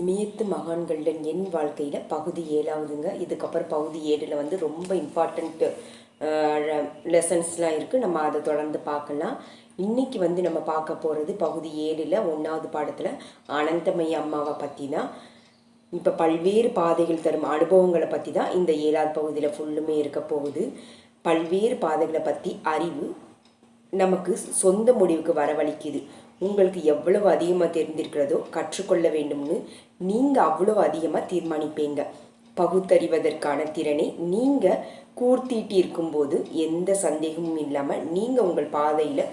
இமயத்து மகான்களின் என் வாழ்க்கையில் பகுதி ஏழாவதுங்க. இதுக்கப்புறம் பகுதி ஏழில் வந்து ரொம்ப இம்பார்ட்டண்ட்டு லெசன்ஸ்லாம் இருக்குது நம்ம அதை தொடர்ந்து பார்க்கலாம். இன்னைக்கு வந்து நம்ம பார்க்க போகிறது பகுதி ஏழில் ஒன்றாவது பாடத்தில் அனந்தமயி அம்மாவை பற்றி தான் இப்போ பல்வேறு பாதைகள் தரும் அனுபவங்களை பற்றி தான் இந்த ஏழாவது பகுதியில் ஃபுல்லுமே இருக்க போகுது. பல்வேறு பாதைகளை பற்றி அறிவு நமக்கு சொந்த முடிவுக்கு வரவழிக்குது. உங்களுக்கு எவ்வளவு அதிகமாக தெரிந்திருக்கிறதோ கற்றுக்கொள்ள வேண்டும்னு நீங்கள் அவ்வளோ அதிகமாக தீர்மானிப்பீங்க. பகுத்தறிவதற்கான திறனை நீங்கள் கூர்த்தீட்டி இருக்கும்போது எந்த சந்தேகமும் இல்லாமல் நீங்கள் உங்கள் பாதையில்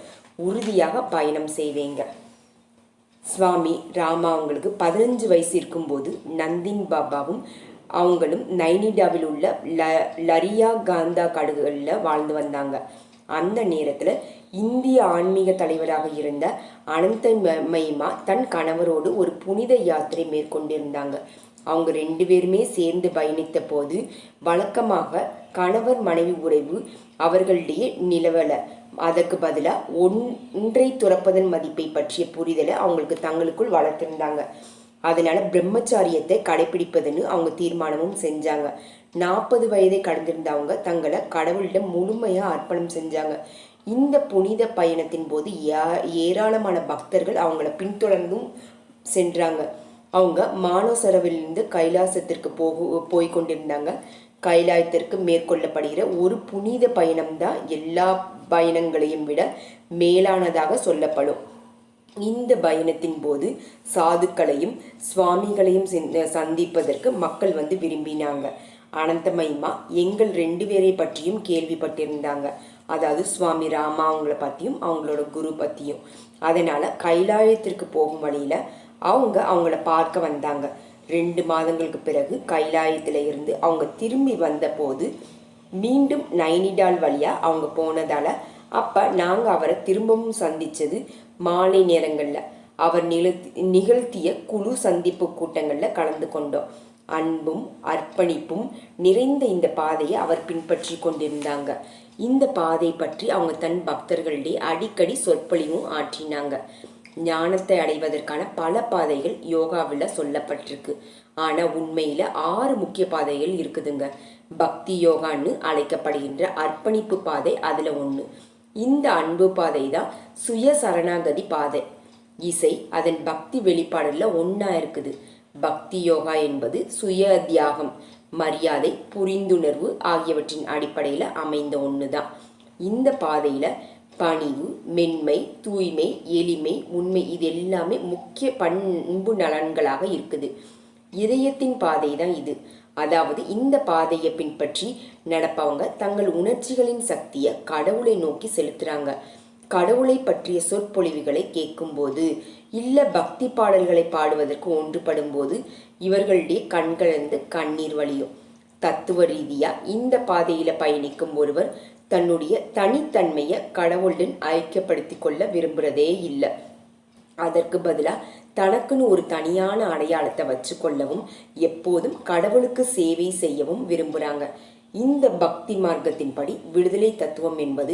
உறுதியாக பயணம் செய்வீங்க. சுவாமி ராமா அவங்களுக்கு பதினஞ்சு வயசு இருக்கும்போது நந்தின் பாபாவும் அவங்களும் நைனிடாவில் உள்ள ல லரியா காந்தா காடுகளில் வாழ்ந்து வந்தாங்க. அந்த நேரத்தில் இந்திய ஆன்மீக தலைவராக இருந்த அனந்த மைமா தன் கணவரோடு ஒரு புனித யாத்திரை மேற்கொண்டிருந்தாங்க. அவங்க ரெண்டு பேருமே சேர்ந்து பயணித்த போது வழக்கமாக கணவர் மனைவி உறவு அவர்களிடையே நிலவல. அதற்கு பதிலாக ஒன்றை துறப்பதன் மதிப்பை பற்றிய புரிதலை அவங்களுக்கு தங்களுக்குள் வளர்த்திருந்தாங்க. அதனால பிரம்மச்சாரியத்தை கடைபிடிப்பதுன்னு அவங்க தீர்மானமும் செஞ்சாங்க. நாற்பது வயதை கடந்திருந்தவங்க தங்களை கடவுளிடம் முழுமையாக அர்ப்பணம் செஞ்சாங்க. இந்த புனித பயணத்தின் போது ஏ- ஏராளமான பக்தர்கள் அவங்கள பின்தொடர்ந்தும் சென்றாங்க. அவங்க மானோசரவிலிருந்து கைலாசத்திற்கு போக போய் கொண்டிருந்தாங்க கைலாயத்திற்கு மேற்கொள்ளப்படுகிற ஒரு புனித பயணம் தான் எல்லா பயணங்களையும் விட மேலானதாக சொல்லப்படும். இந்த பயணத்தின் போது சாதுக்களையும் சுவாமிகளையும் சந்திப்பதற்கு மக்கள் வந்து விரும்பினாங்க. அனந்தமயிமா எங்கள் ரெண்டு பேரை பற்றியும் கேள்விப்பட்டிருந்தாங்க. அதாவது சுவாமி ராமா அவங்கள பற்றியும் அவங்களோட குரு பற்றியும் அதனால் கைலாயத்திற்கு போகும் வழியில் அவங்க அவங்கள பார்க்க வந்தாங்க. ரெண்டு மாதங்களுக்கு பிறகு கைலாயத்தில் இருந்து அவங்க திரும்பி வந்தபோது மீண்டும் நைனிடால் வழியாக அவங்க போனதால் அப்போ நாங்கள் அவரை திரும்பவும் சந்தித்தது மாலை நேரங்களில். அவர் நிகழ்த்தி நிகழ்த்திய குழு சந்திப்பு கூட்டங்களில் கலந்து கொண்டோம். அன்பும் அர்ப்பணிப்பும் நிறைந்த இந்த பாதையை அவர் பின்பற்றி கொண்டிருந்தாங்க. இந்த பாதை பற்றி அவங்க தன் பக்தர்களிடையே அடிக்கடி சொற்பொழிவும் ஆற்றினாங்க. ஞானத்தை அடைவதற்கான பல பாதைகள் யோகாவில் சொல்லப்பட்டிருக்கு. ஆனா உண்மையில ஆறு முக்கிய பாதைகள் இருக்குதுங்க. பக்தி யோகான்னு அழைக்கப்படுகின்ற அர்ப்பணிப்பு பாதை அதுல ஒன்று இந்த அன்பு பாதை தான் சுய சரணாகதி பாதை. இசை அதன் பக்தி வெளிப்பாடுல ஒன்றா இருக்குது. பக்தி யோகா என்பது சுய தியாகம் மரியாதை புரிந்துணர்வு ஆகியவற்றின் அடிப்படையில் அமைந்த ஒன்று தான் இந்த பாதையில் பணிவு மென்மை தூய்மை எளிமை உண்மை இது எல்லாமே முக்கிய பண்பு நலன்களாக இருக்குது. இதயத்தின் பாதை தான் இது. அதாவது இந்த பாதையை பின்பற்றி நடப்பவங்க தங்கள் உணர்ச்சிகளின் சக்தியை கடவுளை நோக்கி செலுத்துகிறாங்க கடவுளை பற்றிய சொற்பொழிவுகளை கேட்கும்போது இல்ல பக்தி பாடல்களை பாடுவதற்கு ஒன்றுபடும் போது இவர்களுடைய கண்களந்து கண்ணீர் வழியும். தத்துவ ரீதியா இந்த பாதையில பயணிக்கும் ஒருவர் தன்னுடைய தனித்தன்மையை கடவுளுடன் ஐக்கியப்படுத்தி கொள்ள விரும்புறதே இல்லை. அதற்கு பதிலாக தனக்குன்னு ஒரு தனியான அடையாளத்தை வச்சு கொள்ளவும் எப்போதும் கடவுளுக்கு சேவை செய்யவும் விரும்புறாங்க. இந்த பக்தி மார்க்கத்தின்படி விடுதலை தத்துவம் என்பது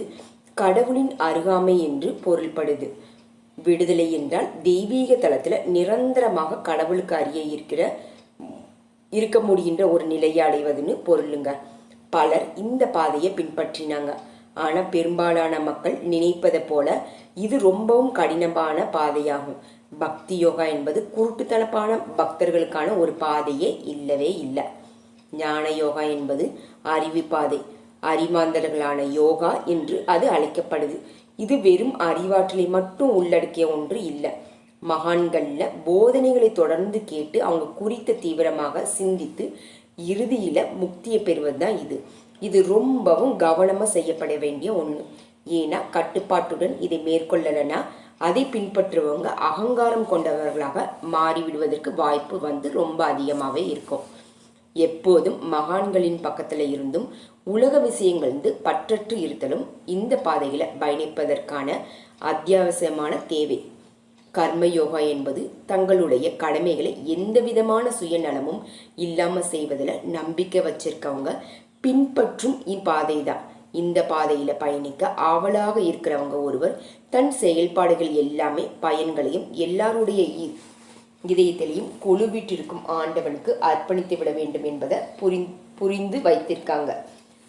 கடவுளின் அருகாமை என்று பொருள்படுது. விடுதலை என்றால் தெய்வீக தளத்தில் நிரந்தரமாக கடவுளுக்கு அருகே இருக்கிற இருக்க முடிகின்ற ஒரு நிலையை அடைவதுன்னு பொருளுங்க. பலர் இந்த பாதையை பின்பற்றினாங்க. ஆனால் பெரும்பாலான மக்கள் நினைப்பதை போல இது ரொம்பவும் கடினமான பாதையாகும். பக்தி யோகா என்பது குருட்டுத்தனப்பான பக்தர்களுக்கான ஒரு பாதையே இல்லவே இல்லை. ஞான யோகா என்பது அறிவு பாதை. அறிவாந்தர்களான யோகா என்று அது அழைக்கப்படுது. இது வெறும் அறிவாற்றலை மட்டும் உள்ளடக்கிய ஒன்று இல்லை. மகான்களில் போதனைகளை தொடர்ந்து கேட்டு அவங்க குறித்த தீவிரமாக சிந்தித்து இறுதியில் முக்தியை பெறுவது தான் இது. இது ரொம்பவும் கவனமாக செய்யப்பட வேண்டிய ஒன்று ஏன்னா கட்டுப்பாட்டுடன் இதை மேற்கொள்ளலைன்னா அதை பின்பற்றுபவங்க அகங்காரம் கொண்டவர்களாக மாறிவிடுவதற்கு வாய்ப்பு வந்து ரொம்ப அதிகமாகவே இருக்கும். எப்போதும் மகான்களின் பக்கத்தில் இருந்தும் உலக விஷயங்கள் வந்து பற்றற்று இருத்தலும் இந்த பாதையில் பயணிப்பதற்கான அத்தியாவசியமான தேவை. கர்ம யோகா என்பது தங்களுடைய கடமைகளை எந்த விதமான சுயநலமும் இல்லாமல் செய்வதில் நம்பிக்கை வச்சிருக்கவங்க பின்பற்றும் இப்பாதை தான் இந்த பாதையில் பயணிக்க ஆவலாக இருக்கிறவங்க ஒருவர் தன் செயல்பாடுகள் எல்லாமே பயன்களையும் எல்லாருடைய இதயத்திலையும் கொழுவிட்டிருக்கும் ஆண்டவனுக்கு அர்ப்பணித்து விட வேண்டும் என்பதை புரி புரிந்து வைத்திருக்காங்க.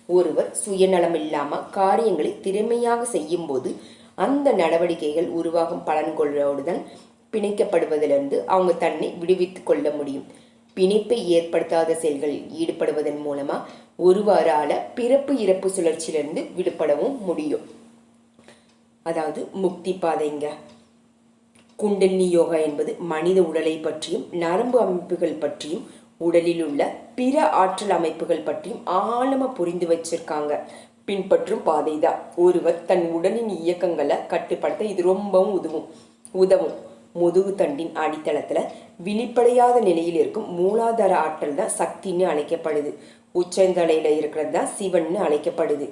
ஒருவர் சுயநலம் இல்லாமல் காரியங்களை திறமையாக செய்யும்போது அந்த நடவடிக்கைகள் உருவாகும் பலன்களோடுதான் பிணைக்கப்படுவதிலிருந்து அவங்க தன்னை விடுவித்து கொள்ள முடியும். பிணைப்பை ஏற்படுத்தாத செயல்களில் ஈடுபடுவதன் மூலமாக ஒருவாறால பிறப்பு இறப்பு சுழற்சியிலிருந்து விடுபடவும் முடியும். அதாவது முக்தி பாதைங்க. குண்டலினி யோகா என்பது மனித உடலை பற்றியும் நரம்பு அமைப்புகள் பற்றியும் உடலில் உள்ள பிற ஆற்றல் அமைப்புகள் பற்றியும் ஆழமாக புரிந்து வச்சிருக்காங்க. பின்பற்றும் பாதை தான் ஒருவர் தன் உடலின் இயக்கங்களை கட்டுப்படுத்த இது ரொம்பவும் உதவும். உதவும். முதுகு தண்டின் அடித்தளத்தில் விழிப்படையாத நிலையில் இருக்கும் மூலாதார ஆற்றல் தான் சக்தின்னு அழைக்கப்படுது. உச்சந்தலையில் இருக்கிறது தான் சிவன்னு அழைக்கப்படுது.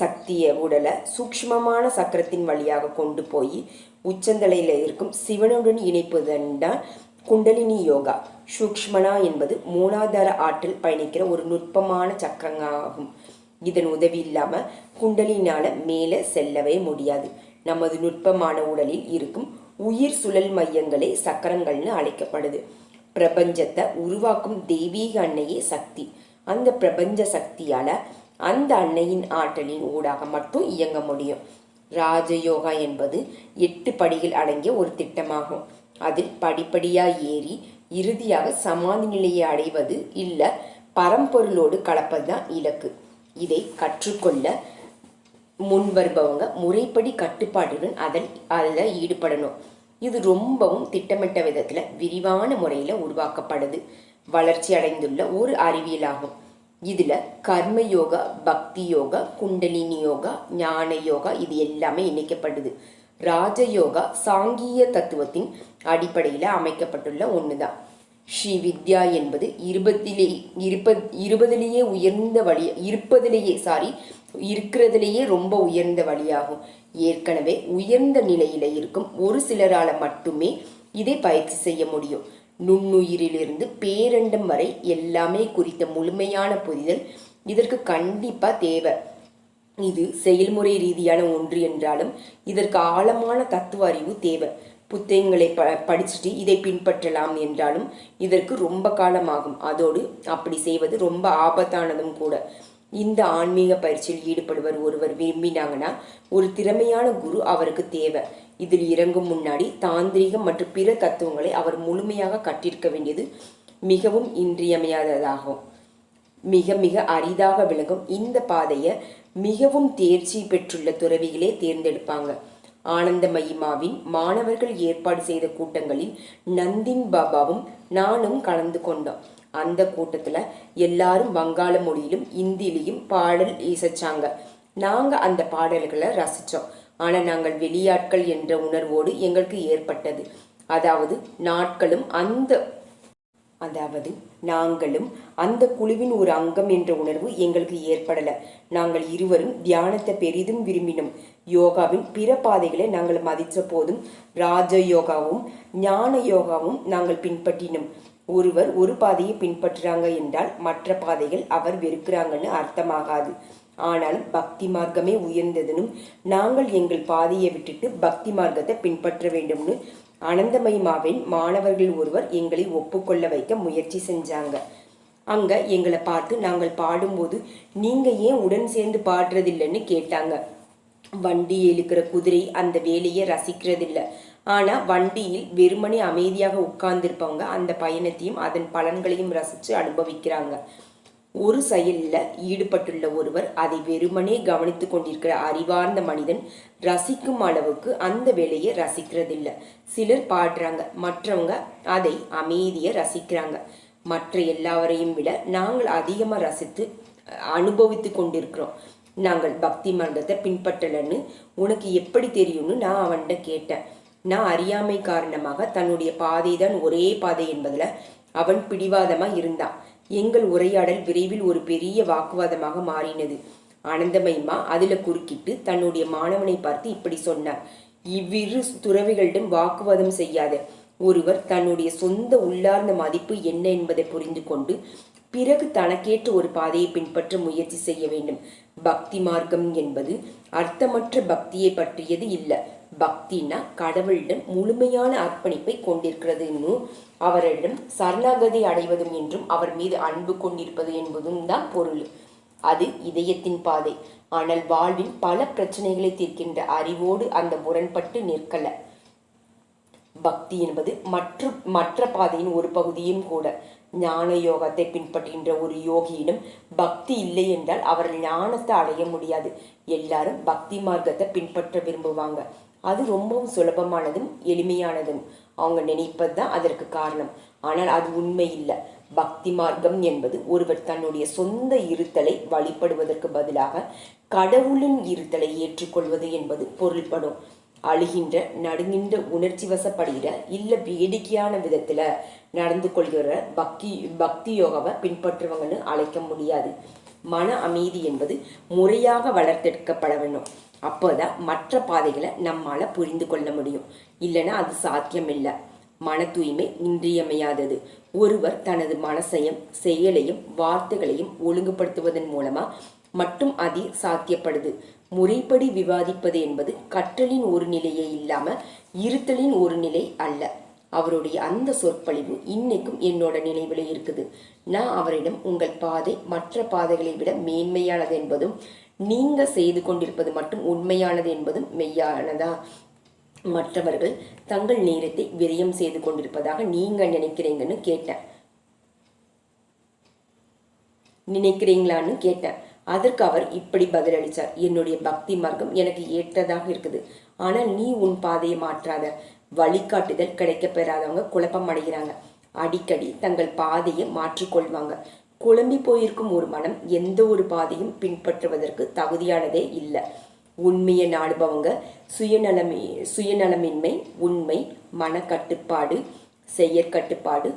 சக்தியை உடலை சூக்ஷ்மமான சக்கரத்தின் வழியாக கொண்டு போய் உச்சந்தலையில் இருக்கும் சிவனுடன் இணைப்பதன் தான் குண்டலினி யோகா. சூக்ஷ்மனா என்பது மூலாதார ஆற்றல் பயணிக்கிற ஒரு நுட்பமான சக்கரங்காகும் இதன் உதவி இல்லாமல் குண்டலினால் மேலே செல்லவே முடியாது. நமது நுட்பமான உடலில் இருக்கும் உயிர் சுழல் மையங்களே சக்கரங்கள்னு அழைக்கப்படுது. பிரபஞ்சத்தை உருவாக்கும் தெய்வீக அன்னையே சக்தி. அந்த பிரபஞ்ச சக்தியால் அந்த அன்னையின் ஆற்றலின் ஊடாக மட்டும் இயங்க முடியும். ராஜயோகா என்பது எட்டு படிகள் அடங்கிய ஒரு திட்டமாகும். அதில் படிப்படியாக ஏறி இறுதியாக சமாதி நிலையை அடைவது இல்லை பரம்பொருளோடு கலப்பதுதான் இலக்கு. இதை கற்றுக்கொள்ள முன் வருபவங்க முறைப்படி கட்டுப்பாட்டுடன் அதில் அதில் ஈடுபடணும். இது ரொம்பவும் திட்டமிட்ட விதத்தில் விரிவான முறையில் உருவாக்கப்படுது. வளர்ச்சி அடைந்துள்ள ஒரு அறிவியலாகும். இதில் கர்ம யோகா பக்தி யோகா குண்டலினி யோகா ஞான யோகா இது எல்லாமே இணைக்கப்படுது. ராஜயோகா சாங்கிய தத்துவத்தின் அடிப்படையில் அமைக்கப்பட்டுள்ள ஒன்று தான் ஸ்ரீ வித்யா என்பது இருபத்திலே இருப்ப இருபதிலேயே உயர்ந்த வழி இருப்பதிலேயே சாரி இருக்கிறதுலேயே ரொம்ப உயர்ந்த வழியாகும். ஏற்கனவே உயர்ந்த நிலையில இருக்கும் ஒரு சிலரால மட்டுமே இதை பயிற்சி செய்ய முடியும். நுண்ணுயிரிலிருந்து பேரண்டம் வரை எல்லாமே குறித்த முழுமையான புரிதல் இதற்கு கண்டிப்பாக தேவை. இது செயல்முறை ரீதியான ஒன்று என்றாலும் இதற்கு ஆழமான தத்துவ அறிவு தேவை. புத்தகங்களை ப படிச்சுட்டு இதை பின்பற்றலாம் என்றாலும் இதற்கு ரொம்ப காலமாகும். அதோடு அப்படி செய்வது ரொம்ப ஆபத்தானதும் கூட. இந்த ஆன்மீக பயிற்சியில் ஈடுபடுவர் ஒருவர் விரும்பினாங்கன்னா ஒரு திறமையான குரு அவருக்கு தேவை. இதில் இறங்கும் முன்னாடி தாந்திரிகம் மற்றும் பிற தத்துவங்களை அவர் முழுமையாக கற்றிருக்க வேண்டியது மிகவும் இன்றியமையாததாகும். மிக மிக அரிதாக விளங்கும் இந்த பாதையை மிகவும் தேர்ச்சி பெற்றுள்ள துறவிகளே தேர்ந்தெடுப்பாங்க. ஆனந்த மயிமாவின் மாணவர்கள் ஏற்பாடு செய்த கூட்டங்களில் நந்தின் பாபாவும் நானும் கலந்து கொண்டோம். அந்த கூட்டத்தில் எல்லாரும் வங்காள மொழியிலும் இந்தியிலையும் பாடல் இசைச்சாங்க. நாங்கள் அந்த பாடல்களை ரசித்தோம் ஆனால் நாங்கள் வெளியாட்கள் என்ற உணர்வோடு எங்களுக்கு ஏற்பட்டது. அதாவது நாட்களும் அந்த அதாவது நாங்களும் அந்த குழுவின் ஒரு அங்கம் என்ற உணர்வு எங்களுக்கு ஏற்படலை. நாங்கள் இருவரும் தியானத்தை பெரிதும் விரும்பினோம். யோகாவின் பிற பாதைகளை நாங்கள் மதித்த போதும் ராஜ யோகாவும் ஞான யோகாவும் நாங்கள் பின்பற்றினோம். ஒருவர் ஒரு பாதையை பின்பற்றுறாங்க என்றால் மற்ற பாதைகள் அவர் வெறுக்கிறாங்கன்னு அர்த்தமாகாது. ஆனால் பக்தி மார்க்கமே உயர்ந்ததுனும் நாங்கள் எங்கள் பாதையை விட்டுட்டு பக்தி மார்க்கத்தை பின்பற்ற வேண்டும்னு அனந்தமயிமாவின் மாணவர்கள் ஒருவர் எங்களை ஒப்புக்கொள்ள வைக்க முயற்சி செஞ்சாங்க. அங்க எங்களை பார்த்து நாங்கள் பாடும்போது நீங்க ஏன் உடன் சேர்ந்து பாடுறதில்லைன்னு கேட்டாங்க. வண்டி இழுக்கிற குதிரை அந்த வேலையை ரசிக்கிறதில்ல. ஆனால் வண்டியில் வெறுமனே அமைதியாக உட்கார்ந்திருப்பவங்க அந்த பயணத்தையும் அதன் பலன்களையும் ரசித்து அனுபவிக்கிறாங்க. ஒரு செயலில் ஈடுபட்டுள்ள ஒருவர் அதை வெறுமனே கவனித்து கொண்டிருக்கிற அறிவார்ந்த மனிதன் ரசிக்கும் அளவுக்கு அந்த வேலையை ரசிக்கிறதில்ல. சிலர் பாடுறாங்க மற்றவங்க அதை அமைதியை ரசிக்கிறாங்க. மற்ற எல்லாவரையும் விட நாங்கள் அதிகமாக ரசித்து அனுபவித்து கொண்டிருக்கிறோம். நாங்கள் பக்தி மார்க்கத்தை பின்பற்றலன்னு உனக்கு எப்படி தெரியும்னு நான் அவன்கிட்ட கேட்டேன். நான் அறியாமை காரணமாக தன்னுடைய பாதை தான் ஒரே பாதை என்பதில் அவன் பிடிவாதமாக இருந்தான். எங்கள் உரையாடல் விரைவில் ஒரு பெரிய வாக்குவாதமாக மாறினது. ஆனந்தமயமா அதில் குறுக்கிட்டு தன்னுடைய மாணவனை பார்த்து இப்படி சொன்னார். இவ்விரு துறவிகளிடம் வாக்குவாதம் செய்யாத. ஒருவர் தன்னுடைய சொந்த உள்ளார்ந்த மதிப்பு என்ன என்பதை புரிந்து கொண்டு பிறகு தனக்கேற்ற ஒரு பாதையை பின்பற்ற முயற்சி செய்ய வேண்டும். பக்தி மார்க்கம் என்பது அர்த்தமற்ற பக்தியை பற்றியது இல்லை. பக்தினா கடவுளிடம் முழுமையான அர்ப்பணிப்பை கொண்டிருக்கிறது அவரிடம் சரணாகதி அடைவதும் என்றும் அவர் மீது அன்பு கொண்டிருப்பது என்பதும் தான் பொருள். அது இதயத்தின் பாதை. ஆனால் வாழ்வில் பல பிரச்சனைகளை தீர்க்கின்ற அறிவோடு அந்த முரண்பட்டு நிற்கல. பக்தி என்பது மற்ற மற்ற பாதையின் ஒரு பகுதியும் கூட. ஞான யோகத்தை பின்பற்றுகின்ற ஒரு யோகியிடம் பக்தி இல்லை என்றால் அவர் ஞானத்தை அடைய முடியாது. எல்லாரும் பக்தி மார்க்கத்தை பின்பற்ற விரும்புவாங்க. அது ரொம்பவும் சுலபமானதும் எளிமையானதும். அவங்க நினைப்பது தான் அதற்கு காரணம். ஆனால் அது உண்மை இல்லை. பக்தி மார்க்கம் என்பது ஒருவர் தன்னுடைய சொந்த இருத்தலை வழிபடுவதற்கு பதிலாக கடவுளின் இருத்தலை ஏற்றுக்கொள்வது என்பது பொருள்படும். அழுகின்ற நடுங்கின்ற உணர்ச்சி வசப்படுகிற இல்லை வேடிக்கையான விதத்தில் நடந்து கொள்கிற பக்தி பக்தி யோகாவை பின்பற்றுவங்கன்னு அழைக்க முடியாது. மன அமைதி என்பது முறையாக வளர்த்தெடுக்கப்பட வேண்டும். அப்போதான் மற்ற பாதைகளை நம்மால் புரிந்து கொள்ள முடியும். இல்லைன்னா அது சாத்தியம் இல்லை மன தூய்மை இன்றியமையாதது. ஒருவர் தனது மனசையும் செயலையும் வார்த்தைகளையும் ஒழுங்குபடுத்துவதன் மூலமா மட்டும் அது சாத்தியப்படுது. முறைப்படி விவாதிப்பது என்பது கற்றலின் ஒரு நிலையே இல்லாம இருத்தலின் ஒரு நிலை அல்ல. அவருடைய அந்த சொற்பொழிவு இன்னைக்கும் என்னோட நினைவில் இருக்குது. நான் அவரிடம் உங்கள் பாதை மற்ற பாதைகளை விட மேன்மையானது என்பதும் நீங்க செய்து கொண்டிருப்பது மட்டும் உண்மையானது என்பதும் மெய்யானதா? மற்றவர்கள் தங்கள் நேரத்தை விரயம் செய்து கொண்டிருப்பதாக நீங்க நினைக்கிறீங்கன்னு கேட்டேன். நினைக்கிறீங்களான்னு கேட்டேன். அதற்கு அவர் இப்படி பதிலளித்தார் என்னுடைய பக்தி மார்க்கம் எனக்கு ஏற்றதாக இருக்குது. ஆனால் நீ உன் பாதையை மாற்றாத. வழிகாட்டுதல் கிடைக்க பெறாதவங்க குழப்பம் அடைகிறாங்க. அடிக்கடி தங்கள் பாதையை மாற்றிக்கொள்வாங்க. குழம்பி போயிருக்கும் ஒரு மனம் எந்த ஒரு பாதையும் பின்பற்றுவதற்கு தகுதியானதே இல்லை. உண்மையை நாடுபவங்க சுயநலமே சுயநலமின்மை உண்மை மனக்கட்டுப்பாடு செயற்கட்டுப்பாடு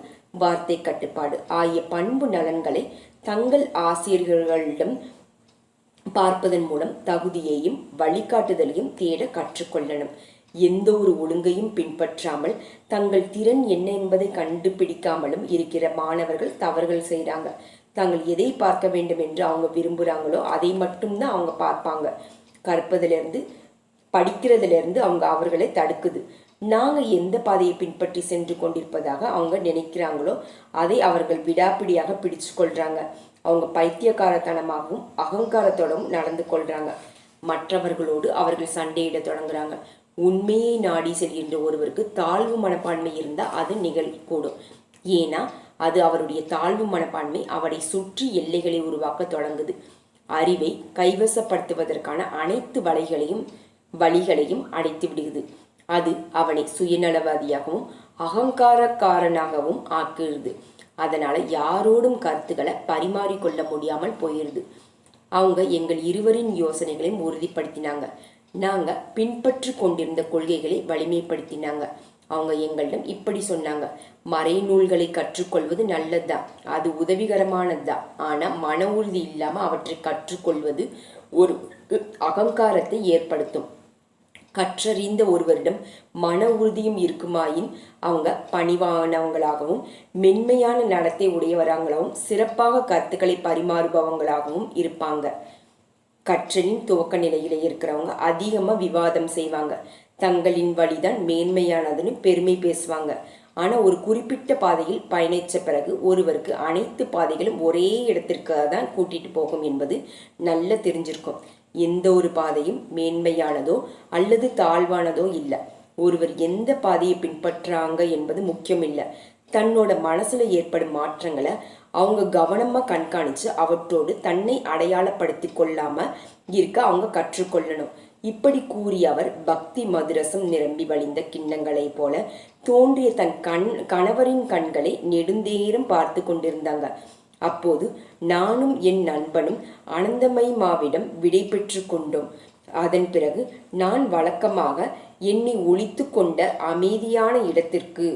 வார்த்தை கட்டுப்பாடு ஆகிய பண்பு நலன்களை தங்கள் ஆசிரியர்களிடம் பார்ப்பதன் மூலம் தகுதியையும் வழிகாட்டுதலையும் தேட கற்றுக்கொள்ளணும். எந்த ஒரு ஒழுங்கையும் பின்பற்றாமல் தங்கள் திறன் என்ன என்பதை கண்டுபிடிக்காமலும் இருக்கிற மாணவர்கள் தவறுகள் செய்கிறாங்க தாங்கள் எதை பார்க்க வேண்டும் என்று அவங்க விரும்புகிறாங்களோ அதை மட்டும்தான் அவங்க பார்ப்பாங்க. கற்பதிலிருந்து படிக்கிறதுலேருந்து அவங்க அவர்களை தடுக்குது. நாங்கள் எந்த பாதையை பின்பற்றி சென்று கொண்டிருப்பதாக அவங்க நினைக்கிறாங்களோ அதை அவர்கள் விடாப்பிடியாக பிடிச்சு கொள்கிறாங்க அவங்க பைத்தியக்காரத்தனமாகவும் அகங்காரத்தோடவும் நடந்து கொள்கிறாங்க மற்றவர்களோடு அவர்கள் சண்டையிட தொடங்குறாங்க. உண்மையை நாடி செல்கின்ற ஒருவருக்கு தாழ்வு மனப்பான்மை இருந்தால் அது நிகழக்கூடும் ஏன்னா அது அவருடைய தாழ்வு மனப்பான்மை அவரை சுற்றி எல்லைகளை உருவாக்க தொடங்குது. அறிவை கைவசப்படுத்துவதற்கான அனைத்து வலைகளையும் வழிகளையும் அடைத்து விடுகிறது. அது அவனை சுயநலவாதியாகவும் அகங்காரக்காரனாகவும் ஆக்குகிறது. அதனால் யாரோடும் கருத்துக்களை பரிமாறிக்கொள்ள முடியாமல் போயிடுது அவங்க எங்கள் இருவரின் யோசனைகளையும் உறுதிப்படுத்தினாங்க. நாங்கள் பின்பற்றி கொண்டிருந்த கொள்கைகளை வலிமைப்படுத்தினாங்க. அவங்க எங்களிடம் இப்படி சொன்னாங்க. மறைநூல்களை கற்றுக்கொள்வது நல்லதுதான். அது உதவிகரமானது தான் ஆனால் மன உறுதி இல்லாமல் அவற்றை கற்றுக்கொள்வது ஒரு அகங்காரத்தை ஏற்படுத்தும். கற்றறிந்த ஒருவரிடம் மன உறுதியும் இருக்குமாயின் அவங்க பணிவானவங்களாகவும் மென்மையான நடத்தை உடையவராங்களாகவும் சிறப்பாக கருத்துக்களை பரிமாறுபவங்களாகவும் இருப்பாங்க. கற்றலின் துவக்க நிலையில இருக்கிறவங்க அதிகமாக விவாதம் செய்வாங்க. தங்களின் வழிதான் மேன்மையானதுன்னு பெருமை பேசுவாங்க. ஆனால் ஒரு குறிப்பிட்ட பாதையில் பயணித்த பிறகு ஒருவருக்கு அனைத்து பாதைகளும் ஒரே இடத்திற்கு தான் கூட்டிகிட்டு போகும் என்பது நல்ல தெரிஞ்சிருக்கும். எந்த ஒரு பாதையும் மேன்மையானதோ அல்லது தாழ்வானதோ இல்லை. ஒருவர் எந்த பாதையை பின்பற்றுறாங்க என்பது முக்கியம் இல்லை தன்னோட மனசுல ஏற்படும் மாற்றங்களை அவங்க கவனமா கண்காணிச்சு அவற்றோடு தன்னை அடையாளப்படுத்தி கொள்ளாம இருக்க அவங்க கற்றுக்கொள்ளணும். இப்படி கூறிய அவர் பக்தி மதுரசம் நிரம்பி வழிந்த கிண்ணங்களைப் போல தோன்றிய தன் கண் கணவரின் கண்களை நெடுந்தேரம் பார்த்து கொண்டிருந்தாங்க. அப்போது நானும் என் நண்பனும் அனந்தமை மாவிடம் விடை பெற்று கொண்டோம். அதன் பிறகு நான் வழக்கமாக என்னை ஒழித்து கொண்ட அமைதியான இடத்திற்கு